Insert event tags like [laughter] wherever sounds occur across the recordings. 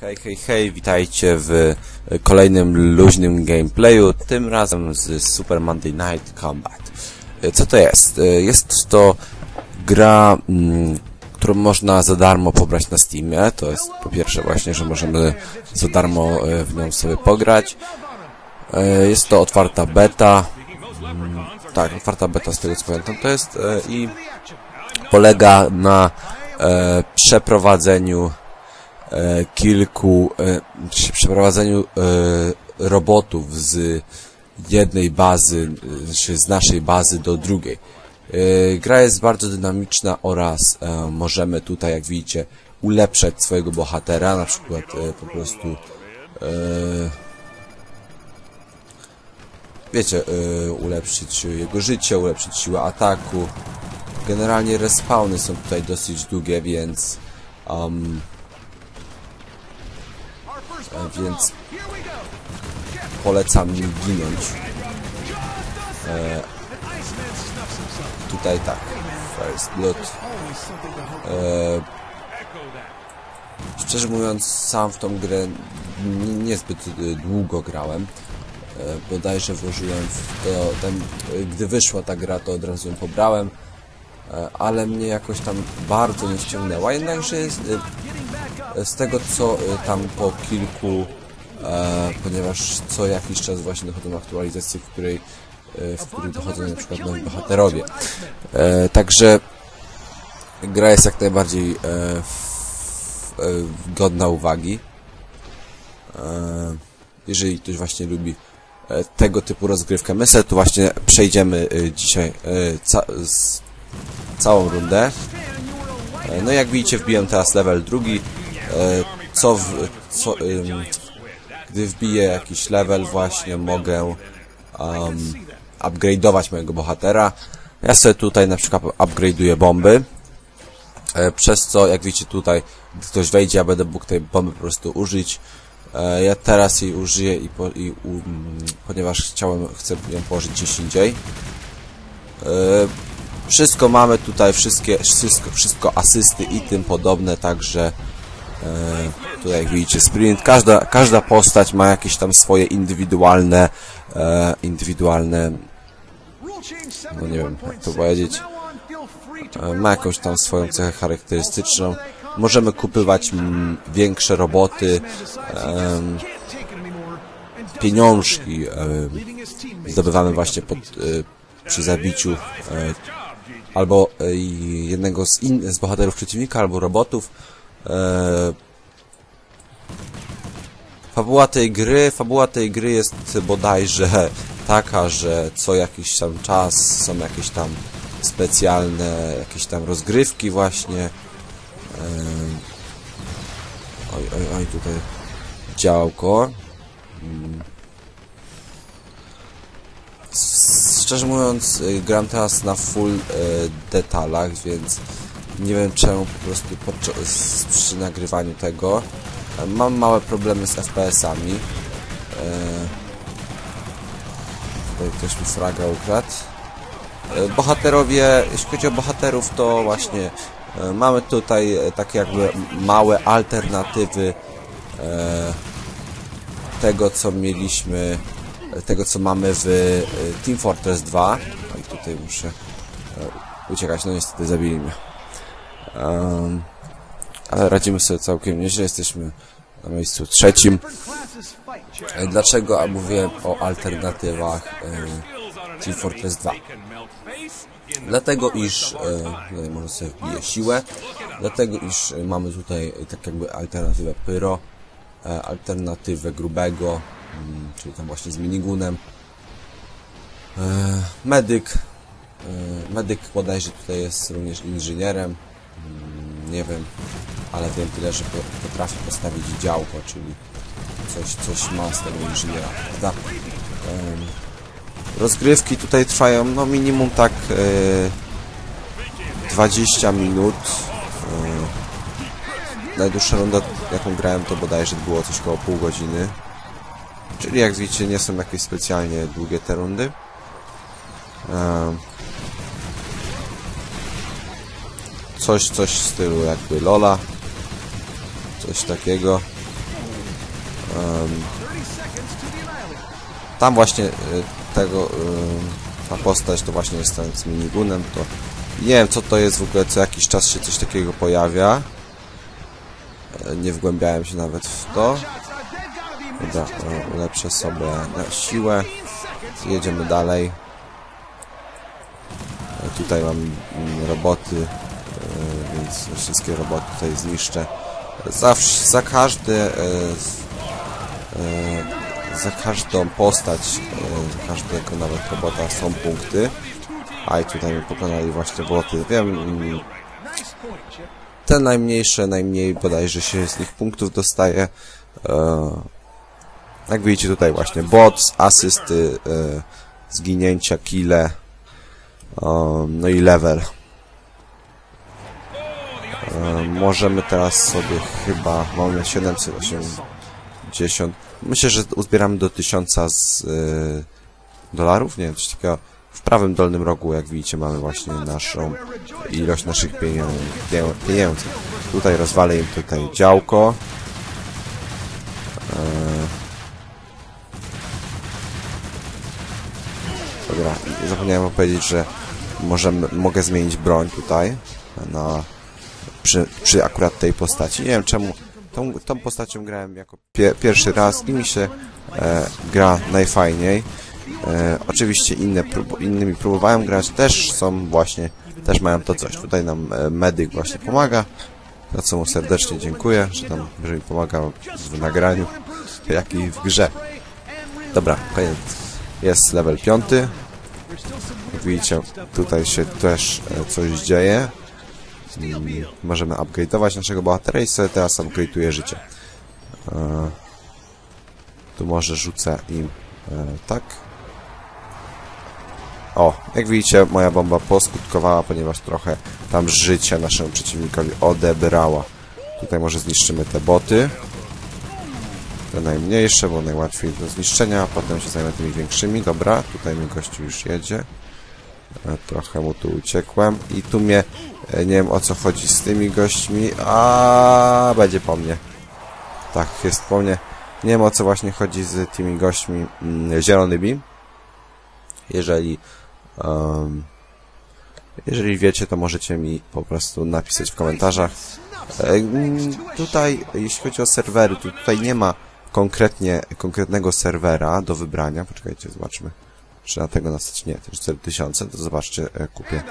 Hej, hej, hej, witajcie w e, kolejnym luźnym gameplayu, tym razem z Super Monday Night Combat. E, Co to jest? E, Jest to gra, mm, którą można za darmo pobrać na Steamie. To jest po pierwsze właśnie, że możemy za darmo w nią sobie pograć. Jest to otwarta beta. Mm, Tak, otwarta beta z tego co pamiętam to jest i polega na przeprowadzeniu kilku e, przy przeprowadzeniu e, robotów z jednej bazy, e, czy z naszej bazy do drugiej. E, gra jest bardzo dynamiczna oraz e, możemy tutaj, jak widzicie, ulepszać swojego bohatera, na przykład e, po prostu e, wiecie, e, ulepszyć jego życie, ulepszyć siłę ataku. Generalnie respawny są tutaj dosyć długie, więc um, e, więc polecam nim ginąć. E, tutaj tak, First Blood. E, szczerze mówiąc, sam w tą grę niezbyt e, długo grałem. E, bodajże włożyłem w to, ten, gdy wyszła ta gra, to od razu ją pobrałem, e, ale mnie jakoś tam bardzo nie ściągnęła, jednakże jest, e, z tego co e, tam po kilku, e, ponieważ co jakiś czas właśnie dochodzą aktualizacje, w której e, w których dochodzą na przykład nowi bohaterowie. E, także gra jest jak najbardziej e, w, e, godna uwagi. E, jeżeli ktoś właśnie lubi e, tego typu rozgrywkę. My sobie tu właśnie przejdziemy e, dzisiaj e, ca z całą rundę. E, No jak widzicie wbiłem teraz level drugi. E, Co, w, co gdy wbiję jakiś level właśnie mogę um, upgrade'ować mojego bohatera. Ja sobie tutaj na przykład upgrade'uję bomby. E, Przez co, jak widzicie tutaj, gdy ktoś wejdzie, ja będę mógł tej bomby po prostu użyć. E, Ja teraz jej użyję i, po, i mm, ponieważ chciałem, chcę ją położyć gdzieś indziej. Wszystko mamy tutaj, wszystkie, wszystko, wszystko asysty i tym podobne, także e, tutaj jak widzicie sprint, każda, każda postać ma jakieś tam swoje indywidualne, e, indywidualne, no nie wiem jak to powiedzieć, e, ma jakąś tam swoją cechę charakterystyczną. Możemy kupywać mm, większe roboty, em, pieniążki em, zdobywamy właśnie pod, e, przy zabiciu e, albo e, jednego z, in, z bohaterów przeciwnika, albo robotów. E, fabuła tej gry, fabuła tej gry jest bodajże taka, że co jakiś tam czas są jakieś tam specjalne, jakieś tam rozgrywki właśnie. E, oj, oj, oj, tutaj działko. Mm. S- Szczerze mówiąc, y, gram teraz na full e, detalach, więc nie wiem czemu po prostu podczas, przy nagrywaniu tego e, mam małe problemy z FPS-ami. E, tutaj ktoś mi fraga ukradł. E, Bohaterowie, jeśli chodzi o bohaterów, to właśnie e, mamy tutaj e, takie jakby małe alternatywy e, tego, co mieliśmy, e, tego, co mamy w e, Team Fortress 2. No i tutaj muszę e, uciekać, no niestety zabili mnie. Em, ale radzimy sobie całkiem nieźle, jesteśmy na miejscu trzecim. E, Dlaczego mówię o alternatywach e, Team Fortress 2? Dlatego iż, e, tutaj może sobie wbiję siłę, dlatego iż mamy tutaj e, tak jakby alternatywę pyro, e, alternatywę grubego, mm, czyli tam właśnie z minigunem. E, medyk, e, medyk bodajże tutaj jest również inżynierem, nie wiem, ale wiem tyle, że po- potrafi postawić działko, czyli coś, coś ma z tego inżyniera, prawda? Rozgrywki tutaj trwają no minimum tak e, 20 minut. E, najdłuższa runda jaką grałem to bodajże było coś koło pół godziny. Czyli jak widzicie nie są jakieś specjalnie długie te rundy. Coś, coś w stylu jakby Lola. Coś takiego. tam właśnie y, tego, y, ta postać to właśnie jest ten z minigunem, to nie wiem co to jest w ogóle, co jakiś czas się coś takiego pojawia. E, Nie wgłębiałem się nawet w to. Dobra, ulepszę sobie na siłę. Jedziemy dalej. Tutaj mam mm, roboty, więc wszystkie roboty tutaj zniszczę. Zawsze, za każdy e, e, za każdą postać, e, każdego nawet robota są punkty. A i tutaj mi pokonali właśnie boty. Wiem, mm, te najmniejsze, najmniej bodajże się z nich punktów dostaje. E, jak widzicie tutaj właśnie bots, asysty, e, zginięcia, kile, no i level. E, możemy teraz sobie chyba, mamy 780, myślę, że uzbieramy do 1000 z e, dolarów, nie wiem, coś takiego. W prawym dolnym rogu, jak widzicie, mamy właśnie naszą ilość naszych pieniędzy. Tutaj rozwalę im tutaj działko. Eee... Dobra, zapomniałem powiedzieć, że możemy, mogę zmienić broń tutaj na przy, przy akurat tej postaci. Nie wiem czemu tą, tą postacią grałem jako pie, pierwszy raz i mi się e, gra najfajniej. E, oczywiście inne prób, innymi próbowałem grać, też są właśnie, też mają to coś. Tutaj nam e, medyk właśnie pomaga, za co mu serdecznie dziękuję, że tam, że mi pomagał w nagraniu, [laughs] jak i w grze. Dobra, koniec. Jest level 5. Jak widzicie, tutaj się też e, coś dzieje. Mm, Możemy upgrade'ować naszego bohatera i sobie teraz upgrade'uję życie. E, tu może rzucę im e, tak. O, jak widzicie, moja bomba poskutkowała, ponieważ trochę tam życia naszemu przeciwnikowi odebrała. Tutaj może zniszczymy te boty. Te najmniejsze, bo najłatwiej do zniszczenia, potem się zajmę tymi większymi. Dobra, tutaj mi gościu już jedzie. Trochę mu tu uciekłem. I tu mnie, e, nie wiem o co chodzi z tymi gośćmi, a będzie po mnie. Tak, jest po mnie. Nie wiem o co właśnie chodzi z tymi gośćmi mm, zielonymi. Jeżeli em, jeżeli wiecie, to możecie mi po prostu napisać w komentarzach. E, mm, tutaj, jeśli chodzi o serwery, to tutaj nie ma konkretnie, konkretnego serwera do wybrania. Poczekajcie, zobaczmy. Czy na tego nastać? Nie, jest 4000, to zobaczcie, e, kupię.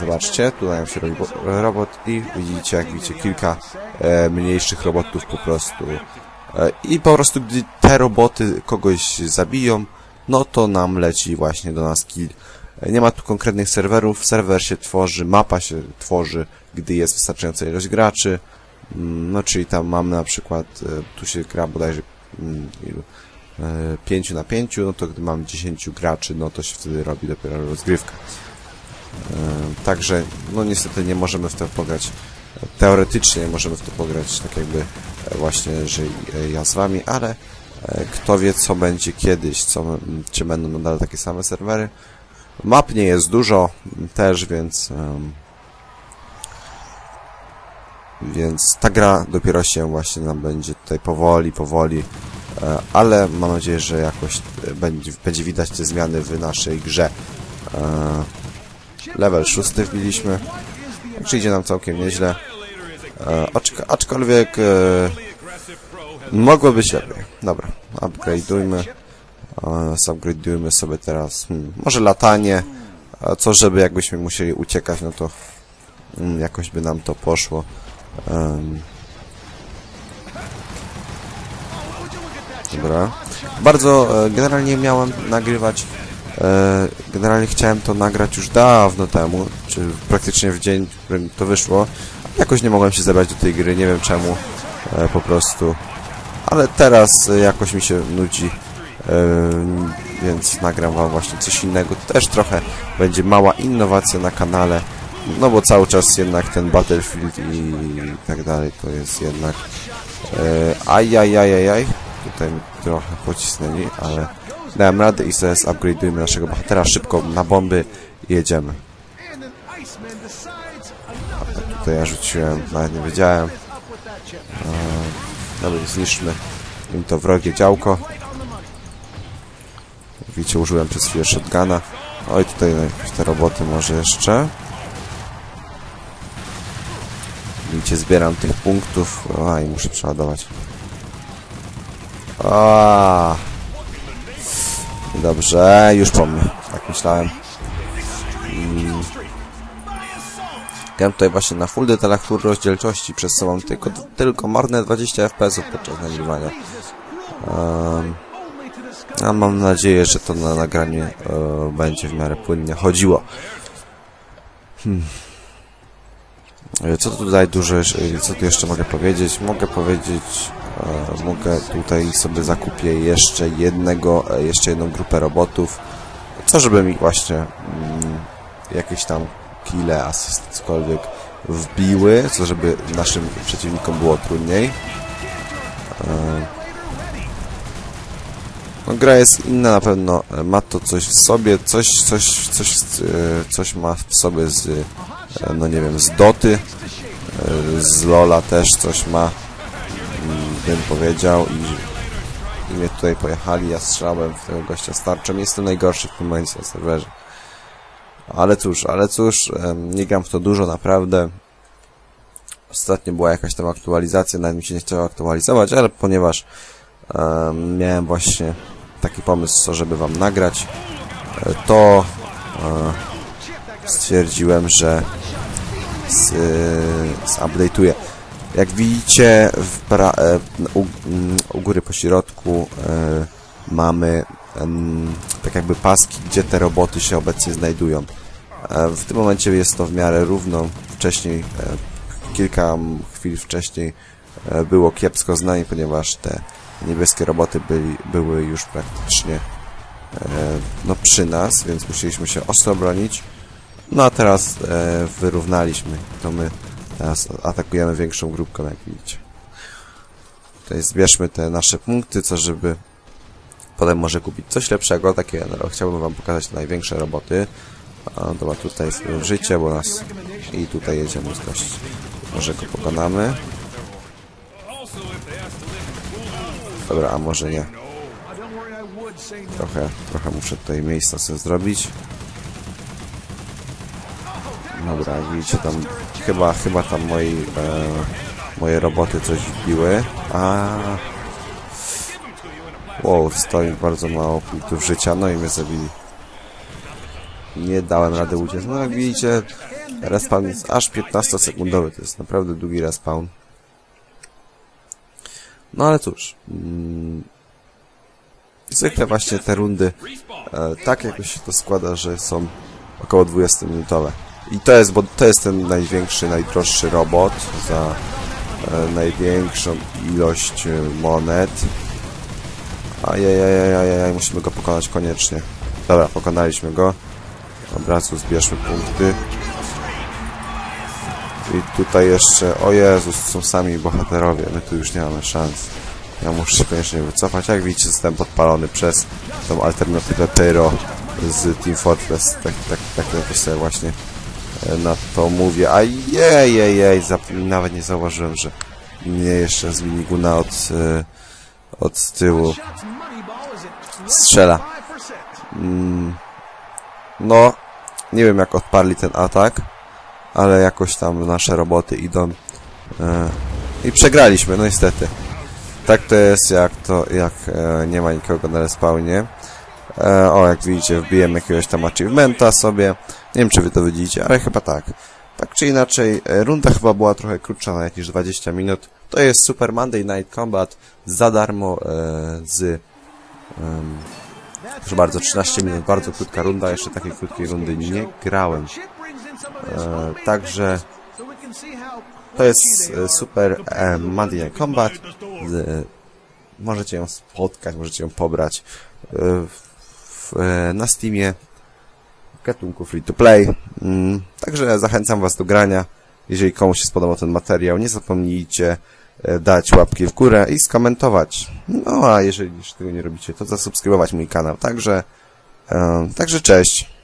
Zobaczcie, tutaj nam się robi bo- robot i widzicie, jak widzicie, kilka e, mniejszych robotów po prostu. E, I po prostu, gdy te roboty kogoś zabiją, no to nam leci właśnie do nas kill. E, Nie ma tu konkretnych serwerów, serwer się tworzy, mapa się tworzy, gdy jest wystarczająca ilość graczy. Mm, No czyli tam mamy na przykład, e, tu się gra bodajże mm, ilu? 5 na 5, no to gdy mamy 10 graczy, no to się wtedy robi dopiero rozgrywka. E, Także, no niestety nie możemy w to pograć. Teoretycznie nie możemy w to pograć, tak jakby e, właśnie, że e, ja z wami, ale e, kto wie, co będzie kiedyś, co, czy będą nadal takie same serwery. Map nie jest dużo też, więc więc ta gra dopiero się właśnie nam będzie tutaj powoli, powoli, e, ale mam nadzieję, że jakoś e, będzie, widać te zmiany w naszej grze. E, Level 6 wbiliśmy. Także idzie nam całkiem nieźle. E, aczk aczkolwiek e, mogło być lepiej. Dobra, upgrade'ujmy. E, Zupgrade'ujmy sobie teraz hmm, może latanie. Co żeby jakbyśmy musieli uciekać, no to mm, jakoś by nam to poszło. Dobra. Bardzo e, generalnie miałem nagrywać. E, generalnie chciałem to nagrać już dawno temu, czy praktycznie w dzień, w którym to wyszło. Jakoś nie mogłem się zebrać do tej gry, nie wiem czemu. E, po prostu. Ale teraz jakoś mi się nudzi. Więc nagram wam właśnie coś innego. Też trochę będzie mała innowacja na kanale. No bo cały czas jednak ten Battlefield i tak dalej to jest jednak ajajajajaj tutaj trochę pocisnęli, ale dałem radę i sobie upgrade'ujemy naszego bohatera szybko na bomby jedziemy. A tutaj ja rzuciłem, nawet nie wiedziałem. E, Dobra, zniszczmy im to wrogie działko. Widzicie, użyłem przez chwilę shotguna. Oj, tutaj jakieś te roboty może jeszcze. Widzicie, zbieram tych punktów. A, i muszę przeładować. A. Dobrze, już po mnie. Tak myślałem. Mm. Gram tutaj właśnie na full detalach, full rozdzielczości, przez co mam tylko, tylko marne 20 fps podczas nagrywania. Um, a mam nadzieję, że to na nagranie e, będzie w miarę płynnie chodziło. Hmm. E, Co tutaj dużo, co tu jeszcze mogę powiedzieć? Mogę powiedzieć, mogę tutaj sobie zakupię jeszcze jednego, e, jeszcze jedną grupę robotów, co żeby mi właśnie mm, jakieś tam kile, asyst, cokolwiek wbiły, co żeby naszym przeciwnikom było trudniej. E, no, gra jest inna na pewno, e, ma to coś w sobie, coś, coś, coś, e, coś ma w sobie z, e, no nie wiem, z Doty, e, z Lola też coś ma, bym powiedział i, i mnie tutaj pojechali, ja strzelałem w tego gościa starczem, jestem najgorszy w tym momencie na serwerze. Ale cóż, ale cóż, nie gram w to dużo, naprawdę. Ostatnio była jakaś tam aktualizacja, nawet mi się nie chciało aktualizować, ale ponieważ em, miałem właśnie taki pomysł, żeby wam nagrać, e, to e, stwierdziłem, że z, e, zupdate'uję. Jak widzicie, pra, e, u, u góry po środku e, mamy tak jakby paski, gdzie te roboty się obecnie znajdują. E, W tym momencie jest to w miarę równo. Wcześniej, kilka chwil wcześniej było kiepsko z nami, ponieważ te niebieskie roboty byli, były już praktycznie no, przy nas, więc musieliśmy się ostro bronić. No a teraz wyrównaliśmy. To my teraz atakujemy większą grupką, jak widzicie. Tutaj zbierzmy te nasze punkty, co żeby potem może kupić coś lepszego. Takie, no, chciałbym wam pokazać największe roboty. A, dobra, tutaj jest życie, bo nas... I tutaj jedziemy gości. Może go pokonamy. Dobra, a może nie. Trochę, trochę muszę tutaj miejsca sobie zrobić. Dobra, widzicie tam, chyba, chyba tam moi, e, moje roboty coś wbiły. A. Wow, stoi bardzo mało punktów życia, no i mnie zabili. Nie dałem rady uciec. No jak widzicie, respawn jest aż 15-sekundowy, to jest naprawdę długi respawn. No ale cóż, mm, zwykle właśnie te rundy e, tak jakoś się to składa, że są około 20-minutowe. I to jest, bo to jest ten największy, najdroższy robot za e, największą ilość e, monet. Ajajajajajaj, musimy go pokonać koniecznie. Dobra, pokonaliśmy go. Razu zbierzmy punkty. I tutaj jeszcze, o Jezus, są sami bohaterowie, my tu już nie mamy szans. Ja muszę się koniecznie wycofać. Jak widzicie, zostałem podpalony przez tą alternatywę Pyro z Team Fortress. Tak, tak, tak sobie właśnie na to mówię. A jej, jej, jej, nawet nie zauważyłem, że mnie jeszcze z miniguna od, e, od tyłu strzela. Mm, no, nie wiem jak odparli ten atak, ale jakoś tam nasze roboty idą e, i przegraliśmy, no niestety. Tak to jest, jak to, jak e, nie ma nikogo na respawnie. E, o, jak widzicie, wbiłem jakiegoś tam achievementa sobie. Nie wiem, czy wy to widzicie, ale chyba tak. Tak czy inaczej, e, runda chyba była trochę krótsza, nawet niż 20 minut. To jest Super Monday Night Combat za darmo e, z... em, proszę bardzo, 13 minut, bardzo krótka runda, jeszcze takiej krótkiej rundy nie grałem. E, także to jest e, Super e, Monday Night Combat. Z, możecie ją spotkać, możecie ją pobrać e, e, na Steamie w gatunku free to play. Mm, Także zachęcam Was do grania. Jeżeli komuś się spodobał ten materiał, nie zapomnijcie e, dać łapki w górę i skomentować. No a jeżeli jeszcze tego nie robicie, to zasubskrybować mój kanał. Także, e, także cześć.